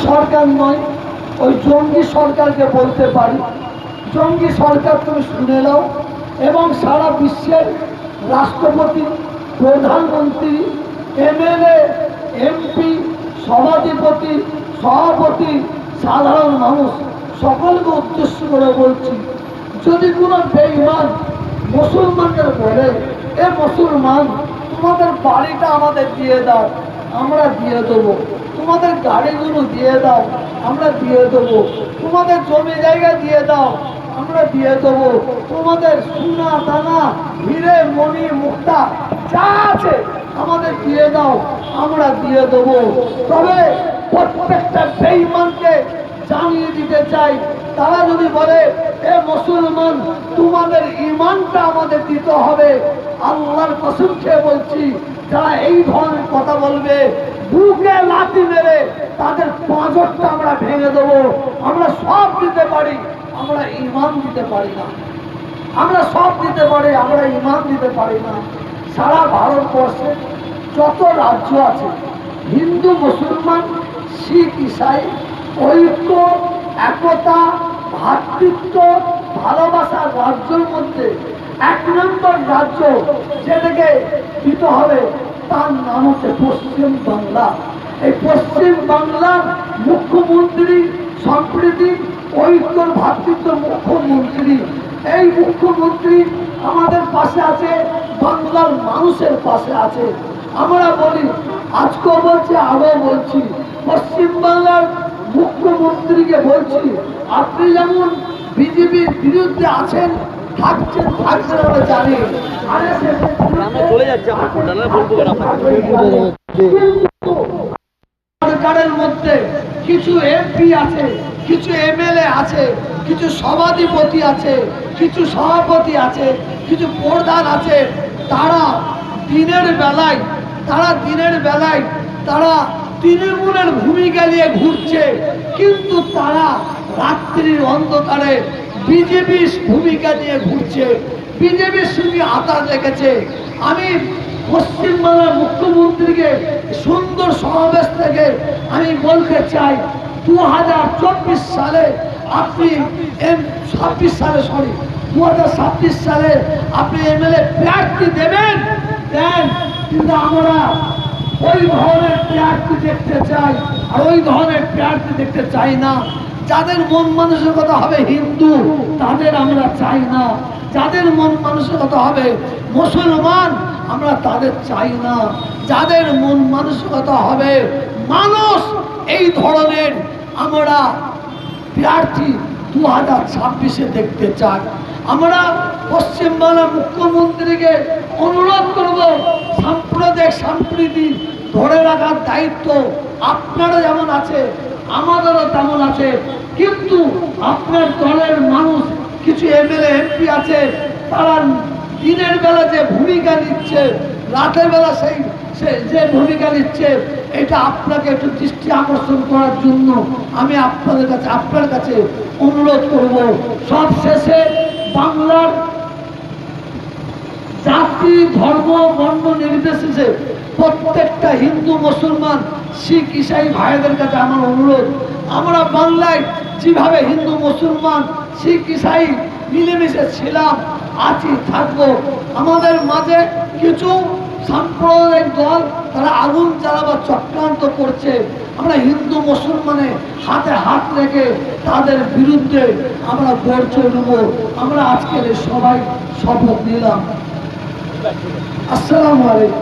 সরকার নয়, ওই জঙ্গি সরকারকে বলতে পারি। জঙ্গি সরকার তুমি শুনে নাও। এবং সারা বিশ্বের রাষ্ট্রপতি, প্রধানমন্ত্রী, এমএলএ, এমপি, সভাধিপতি, সভাপতি, সাধারণ মানুষ, সকলকে উদ্দেশ্য করে বলছি, যদি কোনো বেঈমান মুসলমানদের বলে, এ মুসলমান, তোমাদের বাড়িটা আমাদের দিয়ে দাও, আমরা দিয়ে দেবো। তোমাদের গাড়িগুলো দিয়ে দাও, আমরা দিয়ে দেবো। তোমাদের জমি জায়গা দিয়ে দাও, আমরা দিয়ে দেবো। তোমাদের সোনা দানা, হিরে, মণি, মুক্তা, যা আছে আমাদের দিয়ে দাও, আমরা দিয়ে দেবো। তবে প্রত্যেকটা বেঈমানকে জানিয়ে দিতে চাই, তারা যদি বলে, এ মুসলমান, তোমাদের ইমানটা আমাদের দিতে হবে। আল্লাহর কসম খেয়ে বলছি যারা এই ধরনের কথা বলবে, বুকে লাথি মেরে তাদের পাঁচরটা আমরা ভেঙে দেবো। আমরা সব দিতে পারি, আমরা ইমান দিতে পারি না। আমরা সব দিতে পারি, আমরা ইমান দিতে পারি না। সারা ভারতবর্ষে যত রাজ্য আছে, হিন্দু, মুসলমান, শিখ, ইসাই, ঐক্য, একতা ভ্রাতৃত্ব ভালোবাসার রাজ্যের মধ্যে এক নম্বর রাজ্য যেটাকে দিতে হবে, তার নাম হচ্ছে পশ্চিম বাংলা। এই পশ্চিম বাংলার মুখ্যমন্ত্রী সম্প্রীতি ঐক্যর ভাতৃত্ব মুখ্যমন্ত্রী। এই মুখ্যমন্ত্রী আমাদের পাশে আছে, বাংলার মানুষের পাশে আছে। আমরা বলি, আজকেও বলছি আরও বলছি পশ্চিমবাংলার মুখ্যমন্ত্রীকে বলছি, আপনি যেমন বিজেপির বিরুদ্ধে আছেন থাকছেন থাকছেন আমরা জানি। আমরা চলে যাচ্ছি আমার ফোনটা বলব কেন আপনাকে কিন্তু সরকারের মধ্যে কিছু এমপি আছে কিছু এমএলএ আছে কিছু সভাধিপতি আছে কিছু সভাপতি আছে কিছু প্রধান আছে তারা দিনের বেলায় তারা দিনের বেলায় তারা তৃণমূলের ভূমিকা নিয়ে ঘুরছে কিন্তু তারা রাত্রির অন্ধকারে বিজেপির ভূমিকা নিয়ে ঘুরছে। বিজেপির সঙ্গে আতার লেগেছে। আমি পশ্চিমবাংলার মুখ্যমন্ত্রীকে সুন্দর সমাবেশ থেকে আমি বলতে চাই দু হাজার চব্বিশ সালে আপনি এম ছাব্বিশ সালে সরি দু হাজার ছাব্বিশ সালে আপনি এমএলএ প্রার্থী দেবেন, দেন, কিন্তু আমরা ওই ধরনের প্রার্থী দেখতে চাই, আর ওই ধরনের প্রার্থী দেখতে চাই না। যাদের মন মানসিকতা হবে হিন্দু, তাদের আমরা চাই না। যাদের মন মানসিকতা হবে মুসলমান, আমরা তাদের চাই না। যাদের মন মানসিকতা হবে মানুষ, এই ধরনের আমরা প্রার্থী দু হাজার ছাব্বিশে দেখতে চাই। আমরা পশ্চিমবাংলার মুখ্যমন্ত্রীকে অনুরোধ করব, সাম্প্রদায়িক সম্প্রীতি ধরে রাখার দায়িত্ব আপনারও যেমন আছে, আমাদেরও তেমন আছে। কিন্তু আপনার দলের মানুষ, কিছু এমএলএ, এমপি আছে, তারা দিনের বেলা যে ভূমিকা নিচ্ছে, রাতের বেলা সেই, সে যে ভূমিকা নিচ্ছে, এটা আপনাকে একটু দৃষ্টি আকর্ষণ করার জন্য আমি আপনাদের কাছে, আপনার কাছে অনুরোধ করব। সব শেষে বাংলার জাতি, ধর্ম, বর্ণ নির্বিশেষে প্রত্যেকটা হিন্দু, মুসলমান, শিখ, ইসাই ভাইদের কাছে আমার অনুরোধ। আমরা বাংলায় যেভাবে হিন্দু, মুসলমান, শিখ, ইসাই মিলেমিশে ছিলাম, আছি, থাকব। আমাদের মাঝে কিছু সাম্প্রদায়িক দল, তারা আগুন জ্বালাবার চক্রান্ত করছে। আমরা হিন্দু মুসলমানে হাতে হাত রেখে তাদের বিরুদ্ধে আমরা গড়ছে নেব আমরা আজকের সবাই শপথ নিলাম। আসসালামু আলাইকুম।